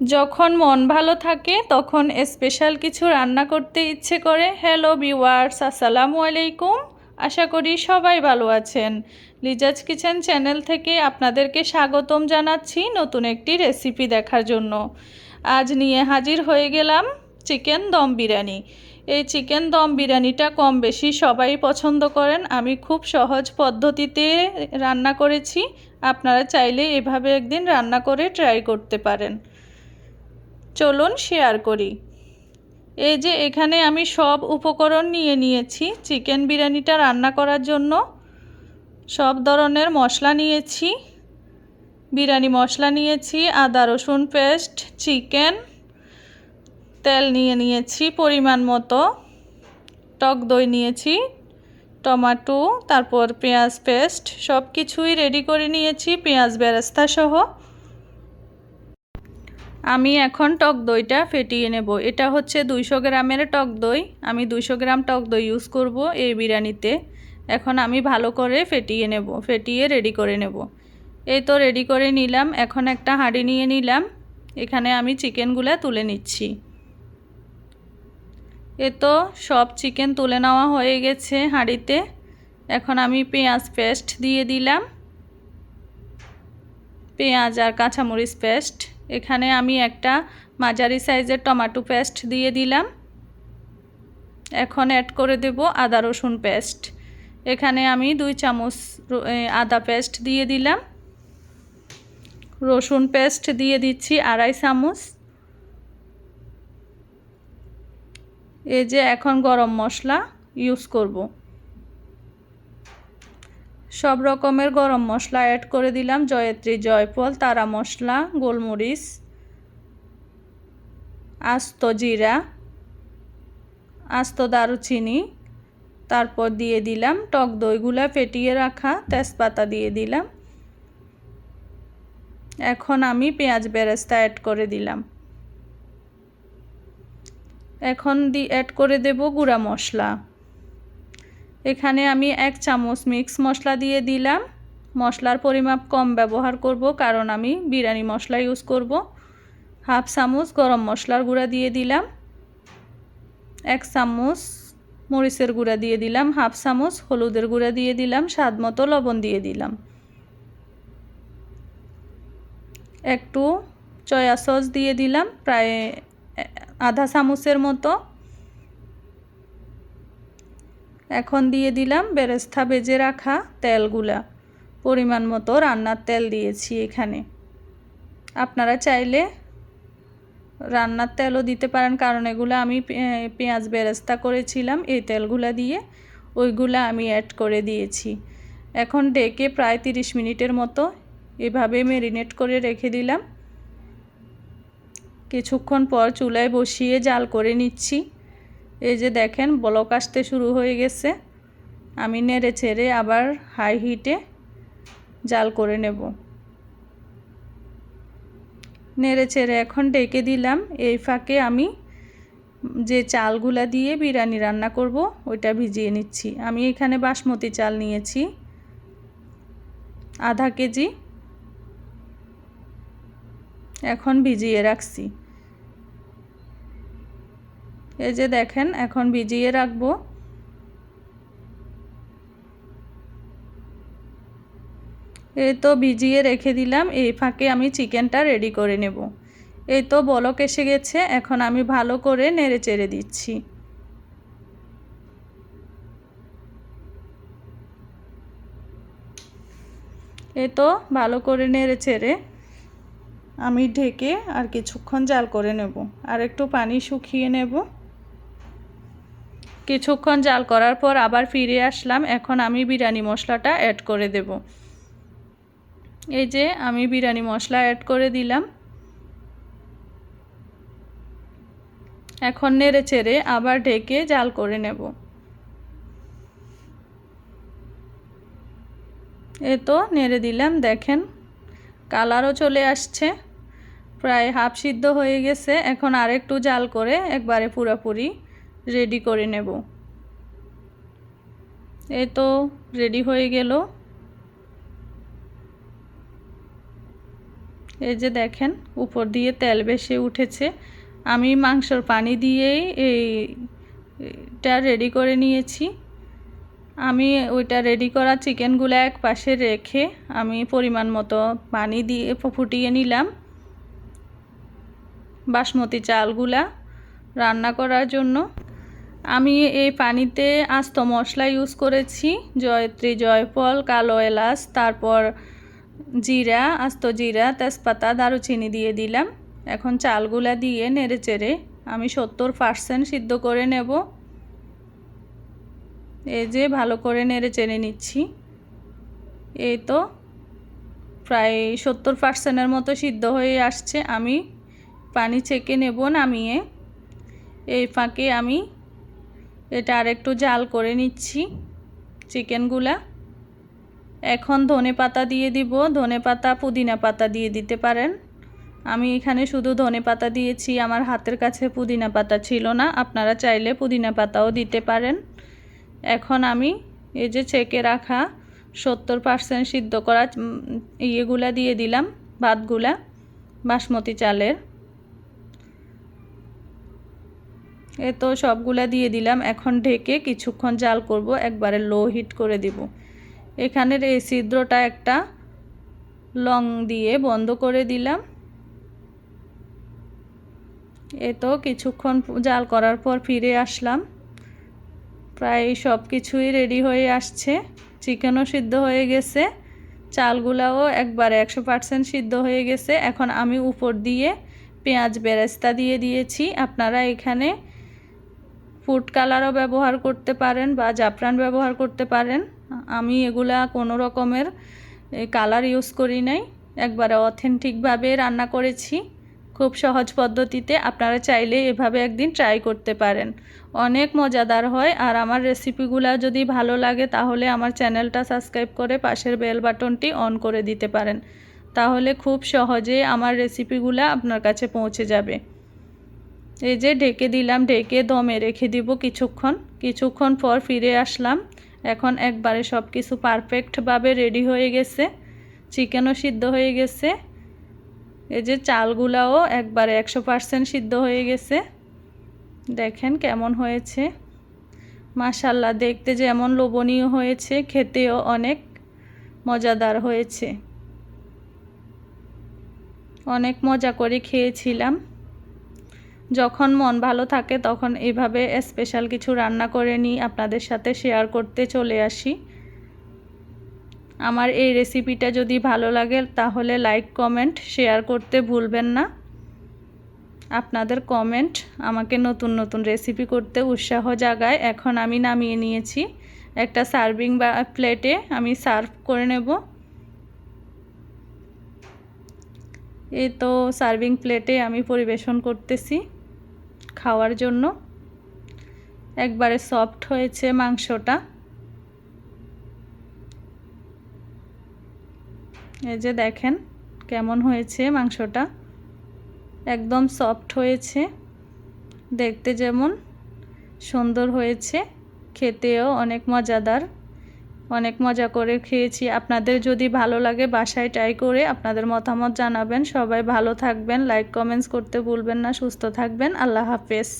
যখন মন ভালো থাকে, তখন স্পেশাল কিছু রান্না করতে ইচ্ছে করে। হ্যালো ভিওয়ার্স আসসালামু আলাইকুম। আশা করি সবাই ভালো আছেন। লিজাজ কিচেন চ্যানেল থেকে আপনাদেরকে স্বাগতম জানাচ্ছি নতুন একটি রেসিপি দেখার জন্য। আজ নিয়ে হাজির হয়ে গেলাম চিকেন দম বিরিয়ানি। এই চিকেন দম বিরিয়ানিটা কম বেশি সবাই পছন্দ করেন। আমি খুব সহজ পদ্ধতিতে রান্না করেছি। আপনারা চাইলে এভাবে একদিন রান্না করে ট্রাই করতে পারেন। চলুন শেয়ার করি। এই যে এখানে আমি সব উপকরণ নিয়ে নিয়েছি। চিকেন বিরিয়ানিটা রান্না করার জন্য সব ধরনের মশলা নিয়েছি। বিরিয়ানি মশলা নিয়েছি, আদা, রসুন পেস্ট, চিকেন, তেল নিয়ে নিয়েছি পরিমাণ মতো। টক দই নিয়েছি, টমাটো, তারপর পেঁয়াজ পেস্ট সব কিছুই রেডি করে নিয়েছি। পেঁয়াজ বেরেস্তা সহ আমি এখন টক দইটা ফেটিয়ে নেব। এটা হচ্ছে দুইশো গ্রামের টক দই। আমি দুইশো গ্রাম টক দই ইউজ করব এই বিরিয়ানিতে। এখন আমি ভালো করে ফেটিয়ে নেব, ফেটিয়ে রেডি করে নেব। এই তো রেডি করে নিলাম। এখন একটা হাঁড়ি নিয়ে নিলাম। এখানে আমি চিকেনগুলো তুলে নিচ্ছি। এ তো সব চিকেন তুলে নেওয়া হয়ে গেছে হাঁড়িতে। এখন আমি পেঁয়াজ পেস্ট দিয়ে দিলাম। পেঁয়াজ আর কাঁচামরিচ পেস্ট এখানে আমি একটা মাঝারি সাইজের টমেটো পেস্ট দিয়ে দিলাম। এখন অ্যাড করে দেব আদা রসুন পেস্ট। এখানে আমি দুই চামচ আদা পেস্ট দিয়ে দিলাম। রসুন পেস্ট দিয়ে দিচ্ছি আড়াই চামচ। এই যে এখন গরম মশলা ইউজ করব। সব রকমের গরম মশলা অ্যাড করে দিলাম। জয়ত্রী জয়ফল, তারা মশলা, গোলমরিচ, আস্ত জিরা, আস্ত দারুচিনি, তারপর দিয়ে দিলাম টক দইগুলা ফেটিয়ে রাখা, তেজপাতা দিয়ে দিলাম। এখন আমি পেঁয়াজ বেরেস্তা অ্যাড করে দিলাম। এখন দি অ্যাড করে দেব গুঁড়া মশলা। এখানে আমি এক চামচ মিক্স মশলা দিয়ে দিলাম। মশলার পরিমাপ কম ব্যবহার করব কারণ আমি বিরিয়ানি মশলা ইউজ করব। হাফ চামচ গরম মশলার গুঁড়া দিয়ে দিলাম। এক চামচ মরিচের গুঁড়া দিয়ে দিলাম। হাফ চামচ হলুদের গুঁড়া দিয়ে দিলাম। স্বাদ মতো লবণ দিয়ে দিলাম। একটু চয়া সস দিয়ে দিলাম। প্রায় আধা চামচের মতো। এখন দিয়ে দিলাম বেরেস্তা বেজে রাখা তেলগুলা। পরিমাণ মতো রান্নার তেল দিয়েছি এখানে। আপনারা চাইলে রান্নার তেলও দিতে পারেন, কারণ এগুলো আমি পেঁয়াজ বেরেস্তা করেছিলাম, এই তেলগুলা দিয়ে ওইগুলা আমি অ্যাড করে দিয়েছি। এখন ডেকে প্রায় তিরিশ মিনিটের মতো এভাবে মেরিনেট করে রেখে দিলাম। কিছুক্ষণ পর চুলায় বসিয়ে জাল করে নিচ্ছি। এই যে দেখেন, বলক আসতে শুরু হয়ে গেছে। আমি নেড়ে ছেড়ে আবার হাই হিটে জাল করে নেব। নেড়ে ছেড়ে এখন ডেকে দিলাম। এই ফাঁকে আমি যে চালগুলা দিয়ে বিরিয়ানি রান্না করব, ওইটা ভিজিয়ে নিচ্ছি। আমি এখানে বাসমতি চাল নিয়েছি, আধা কেজি। এখন ভিজিয়ে রাখছি। এই যে দেখেন, এখন ভিজিয়ে রাখব। এই তো ভিজিয়ে রেখে দিলাম, এই ফাঁকে আমি চিকেনটা রেডি করে নেব। এই তো বলক এসে গেছে, এখন আমি ভালো করে নেড়ে চেড়ে দিচ্ছি। এই তো ভালো করে নেড়ে চেড়ে আমি ঢেকে আর কিছুক্ষণ জাল করে নেব, আর একটু পানি শুকিয়ে নেব। কিছুক্ষণ জাল করার পর আবার ফিরে আসলাম। এখন আমি বিরিয়ানি মশলাটা অ্যাড করে দেব। এই যে আমি বিরিয়ানি মশলা অ্যাড করে দিলাম। এখন নেড়ে চেড়ে আবার ঢেকে জাল করে নেব। এ তো নেড়ে দিলাম, দেখেন। কালারও চলে আসছে। প্রায় হাফ সিদ্ধ হয়ে গেছে। এখন আরেকটু জাল করে একবারে পুরোপুরি রেডি করে নেব। এই তো রেডি হয়ে গেল। এই যে দেখেন, উপর দিয়ে তেল বেশি উঠেছে। আমি মাংসর পানি দিয়েই এইটা রেডি করে নিয়েছি। আমি ওইটা রেডি করা চিকেনগুলো এক পাশে রেখে আমি পরিমাণ মতো পানি দিয়ে ফুটিয়ে নিলাম। বাসমতি চালগুলা রান্না করার জন্য আমি এই পানিতে আস্ত মশলা ইউজ করেছি। জয়ত্রী, জয়ফল, কালো এলাচ, তারপর জিরা, আস্ত জিরা, তেজপাতা, দারুচিনি দিয়ে দিলাম। এখন চালগুলা দিয়ে নেড়ে চেড়ে আমি সত্তর পার্সেন্ট সিদ্ধ করে নেব। এই যে ভালো করে নেড়ে চেড়ে নিচ্ছি। এই তো প্রায় সত্তর পার্সেন্টের মতো সিদ্ধ হয়ে আসছে। আমি পানি ছেঁকে নেব নামিয়ে। এই ফাঁকে আমি এটা আরেকটু জাল করে নিচ্ছি চিকেনগুলা। এখন ধনে পাতা দিয়ে দিব। ধনে পাতা পুদিনা পাতা দিয়ে দিতে পারেন। আমি এখানে শুধু ধনে পাতা দিয়েছি, আমার হাতের কাছে পুদিনা পাতা ছিল না। আপনারা চাইলে পুদিনা পাতাও দিতে পারেন। এখন আমি এই যে ছেঁকে রাখা সত্তর পার্সেন্ট সিদ্ধ করা ইয়েগুলা দিয়ে দিলাম, ভাতগুলা, বাসমতি চালের। এ তো সবগুলা দিয়ে দিলাম, এখন ঢেকে কিছুক্ষণ জাল করব, একবারে লো হিট করে দিব। এখানের এই ছিদ্রটা একটা লং দিয়ে বন্ধ করে দিলাম। এ তো কিছুক্ষণ জাল করার পর ফিরে আসলাম। প্রায় সব কিছুই রেডি হয়ে আসছে, চিকেনও সিদ্ধ হয়ে গেছে, চালগুলাও একবারে একশো পার্সেন্ট সিদ্ধ হয়ে গেছে। এখন আমি উপর দিয়ে পেঁয়াজ বেরেস্তা দিয়ে দিয়েছি। আপনারা এখানে ফুড কালারও ব্যবহার করতে পারেন বা জাফরান ব্যবহার করতে পারেন। আমি এগুলা কোনো রকমের কালার ইউজ করি নাই। একবারে অথেন্টিকভাবে রান্না করেছি। খুব সহজ পদ্ধতিতে আপনারা চাইলে এভাবে একদিন ট্রাই করতে পারেন। অনেক মজাদার হয়। আর আমার রেসিপিগুলো যদি ভালো লাগে তাহলে আমার চ্যানেলটা সাবস্ক্রাইব করে পাশের বেল বাটনটি অন করে দিতে পারেন। তাহলে খুব সহজে আমার রেসিপিগুলো আপনার কাছে পৌঁছে যাবে। এই যে ঢেকে দিলাম, ঢেকে দমে রেখে দিব কিছুক্ষণ। কিছুক্ষণ পর ফিরে আসলাম। এখন একবারে সব কিছু পারফেক্টভাবে রেডি হয়ে গেছে। চিকেনও সিদ্ধ হয়ে গেছে। এই যে চালগুলাও একবারে একশো পারসেন্ট সিদ্ধ হয়ে গেছে। দেখেন কেমন হয়েছে। মাশাল্লাহ দেখতে যেমন লোভনীয় হয়েছে, খেতেও অনেক মজাদার হয়েছে। অনেক মজা করে খেয়েছিলাম। যখন মন ভালো থাকে তখন এইভাবে স্পেশাল কিছু রান্না করে নিই, আপনাদের সাথে শেয়ার করতে চলে আসি। আমার এই রেসিপিটা যদি ভালো লাগে তাহলে লাইক কমেন্ট শেয়ার করতে ভুলবেন না। আপনাদের কমেন্ট আমাকে নতুন নতুন রেসিপি করতে উৎসাহ জাগায়। এখন আমি নামিয়ে নিয়েছি। একটা সার্ভিং বা প্লেটে আমি সার্ভ করে নেব। এই তো সার্ভিং প্লেটে আমি পরিবেশন করতেছি। খাওয়ার জন্য। একবারে সফট হয়েছে মাংসটা। এই যে দেখেন কেমন হয়েছে মাংসটা। একদম সফট হয়েছে। দেখতে যেমন সুন্দর হয়েছে। খেতেও অনেক মজাদার। অনেক মজা করে খেয়েছি। আপনাদের যদি ভালো লাগে বাসায় ট্রাই করে আপনাদের মতামত জানাবেন। সবাই ভালো থাকবেন লাইক কমেন্টস করতে ভুলবেন না, সুস্থ থাকবেন। আল্লাহ হাফেজ।